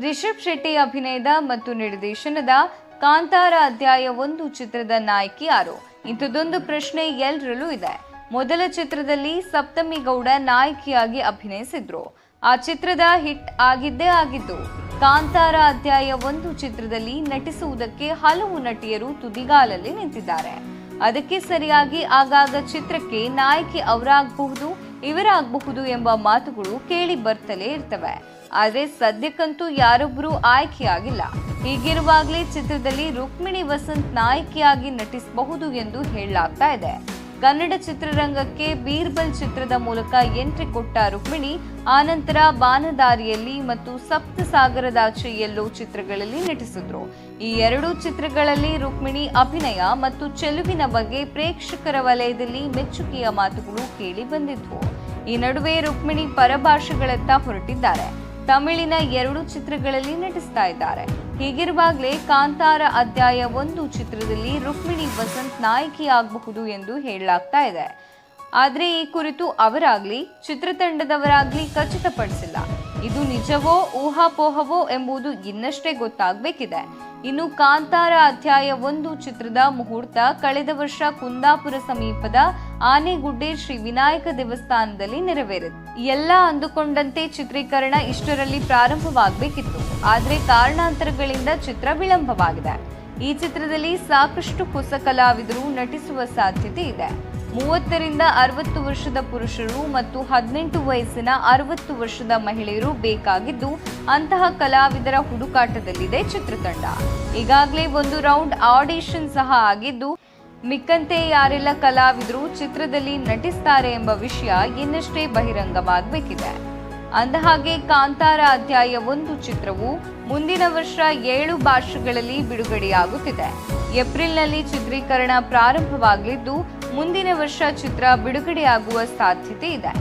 ರಿಷಬ್ ಶೆಟ್ಟಿ ಅಭಿನಯದ ಮತ್ತು ನಿರ್ದೇಶನದ ಕಾಂತಾರ ಅಧ್ಯಾಯ ಒಂದು ಚಿತ್ರದ ನಾಯಕಿ ಯಾರು? ಇಂಥದ್ದೊಂದು ಪ್ರಶ್ನೆ ಎಲ್ಲರಲ್ಲೂ ಇದೆ. ಮೊದಲ ಚಿತ್ರದಲ್ಲಿ ಸಪ್ತಮಿ ಗೌಡ ನಾಯಕಿಯಾಗಿ ಅಭಿನಯಿಸಿದ್ರು. ಆ ಚಿತ್ರದ ಹಿಟ್ ಆಗಿದ್ದೇ ಆಗಿದ್ದು ಕಾಂತಾರ ಅಧ್ಯಾಯ ಒಂದು ಚಿತ್ರದಲ್ಲಿ ನಟಿಸುವುದಕ್ಕೆ ಹಲವು ನಟಿಯರು ತುದಿಗಾಲಲ್ಲಿ ನಿಂತಿದ್ದಾರೆ. ಅದಕ್ಕೆ ಸರಿಯಾಗಿ ಆಗಾಗ ಚಿತ್ರಕ್ಕೆ ನಾಯಕಿ ಅವರಾಗಬಹುದು, ಇವರಾಗಬಹುದು ಎಂಬ ಮಾತುಗಳು ಕೇಳಿ ಬರ್ತಲೇ ಇರ್ತವೆ. ಆದರೆ ಸದ್ಯಕ್ಕಂತೂ ಯಾರೊಬ್ಬರೂ ಆಯ್ಕೆಯಾಗಿಲ್ಲ. ಹೀಗಿರುವಾಗಲೇ ಚಿತ್ರದಲ್ಲಿ ರುಕ್ಮಿಣಿ ವಸಂತ್ ನಾಯಕಿಯಾಗಿ ನಟಿಸಬಹುದು ಎಂದು ಹೇಳಲಾಗ್ತಾ ಇದೆ. ಕನ್ನಡ ಚಿತ್ರರಂಗಕ್ಕೆ ಬೀರ್ಬಲ್ ಚಿತ್ರದ ಮೂಲಕ ಎಂಟ್ರಿ ಕೊಟ್ಟ ರುಕ್ಮಿಣಿ, ಆನಂತರ ಬಾನದಾರಿಯಲ್ಲಿ ಮತ್ತು ಸಪ್ತ ಸಾಗರದಾಚೆ ಎಲ್ಲೋ ಚಿತ್ರಗಳಲ್ಲಿ ನಟಿಸಿದ್ರು. ಈ ಎರಡೂ ಚಿತ್ರಗಳಲ್ಲಿ ರುಕ್ಮಿಣಿ ಅಭಿನಯ ಮತ್ತು ಚೆಲುವಿನ ಬಗ್ಗೆ ಪ್ರೇಕ್ಷಕರ ವಲಯದಲ್ಲಿ ಮೆಚ್ಚುಗೆಯ ಮಾತುಗಳು ಕೇಳಿ ಬಂದಿದ್ವು. ಈ ನಡುವೆ ರುಕ್ಮಿಣಿ ಪರಭಾಷೆಗಳತ್ತ ಹೊರಟಿದ್ದಾರೆ. ತಮಿಳಿನ ಎರಡು ಚಿತ್ರಗಳಲ್ಲಿ ನಟಿಸ್ತಾ ಇದ್ದಾರೆ. ಹೀಗಿರುವಾಗಲೇ ಕಾಂತಾರ ಅಧ್ಯಾಯ ಒಂದು ಚಿತ್ರದಲ್ಲಿ ರುಕ್ಮಿಣಿ ವಸಂತ್ ನಾಯಕಿಯಾಗಬಹುದು ಎಂದು ಹೇಳಲಾಗ್ತಾ ಇದೆ. ಆದರೆ ಈ ಕುರಿತು ಅವರಾಗ್ಲಿ, ಚಿತ್ರತಂಡದವರಾಗ್ಲಿ ಖಚಿತಪಡಿಸಿಲ್ಲ. ಇದು ನಿಜವೋ, ಊಹಾಪೋಹವೋ ಎಂಬುದು ಇನ್ನಷ್ಟೇ ಗೊತ್ತಾಗಬೇಕಿದೆ. ಇನ್ನು ಕಾಂತಾರ ಅಧ್ಯಾಯ ಒಂದು ಚಿತ್ರದ ಮುಹೂರ್ತ ಕಳೆದ ವರ್ಷ ಕುಂದಾಪುರ ಸಮೀಪದ ಆನೆಗುಡ್ಡೆ ಶ್ರೀ ವಿನಾಯಕ ದೇವಸ್ಥಾನದಲ್ಲಿ ನೆರವೇರಿತು. ಎಲ್ಲ ಅಂದುಕೊಂಡಂತೆ ಚಿತ್ರೀಕರಣ ಇಷ್ಟರಲ್ಲಿ ಪ್ರಾರಂಭವಾಗಬೇಕಿತ್ತು. ಆದರೆ ಕಾರಣಾಂತರಗಳಿಂದ ಚಿತ್ರ ವಿಳಂಬವಾಗಿದೆ. ಈ ಚಿತ್ರದಲ್ಲಿ ಸಾಕಷ್ಟು ಹೊಸ ಕಲಾವಿದರು ನಟಿಸುವ ಸಾಧ್ಯತೆ ಇದೆ. ಮೂವತ್ತರಿಂದ ಅರವತ್ತು ವರ್ಷದ ಪುರುಷರು ಮತ್ತು ಹದಿನೆಂಟು ವಯಸ್ಸಿನ ಅರವತ್ತು ವರ್ಷದ ಮಹಿಳೆಯರು ಬೇಕಾಗಿದ್ದು ಅಂತಹ ಕಲಾವಿದರ ಹುಡುಕಾಟದಲ್ಲಿದೆ ಚಿತ್ರತಂಡ. ಈಗಾಗಲೇ ಒಂದು ರೌಂಡ್ ಆಡಿಷನ್ ಸಹ ಆಗಿದ್ದು, ಮಿಕ್ಕಂತೆ ಯಾರೆಲ್ಲ ಕಲಾವಿದರು ಚಿತ್ರದಲ್ಲಿ ನಟಿಸ್ತಾರೆ ಎಂಬ ವಿಷಯ ಇನ್ನಷ್ಟೇ ಬಹಿರಂಗವಾಗಬೇಕಿದೆ. ಅಂದಹಾಗೆ ಕಾಂತಾರ ಅಧ್ಯಾಯ ಒಂದು ಚಿತ್ರವು ಮುಂದಿನ ವರ್ಷ ಏಳು ಭಾಷೆಗಳಲ್ಲಿ ಬಿಡುಗಡೆಯಾಗುತ್ತಿದೆ. ಏಪ್ರಿಲ್ನಲ್ಲಿ ಚಿತ್ರೀಕರಣ ಪ್ರಾರಂಭವಾಗಲಿದ್ದು ಮುಂದಿನ ವರ್ಷ ಚಿತ್ರ ಬಿಡುಗಡೆಯಾಗುವ ಸಾಧ್ಯತೆ ಇದೆ.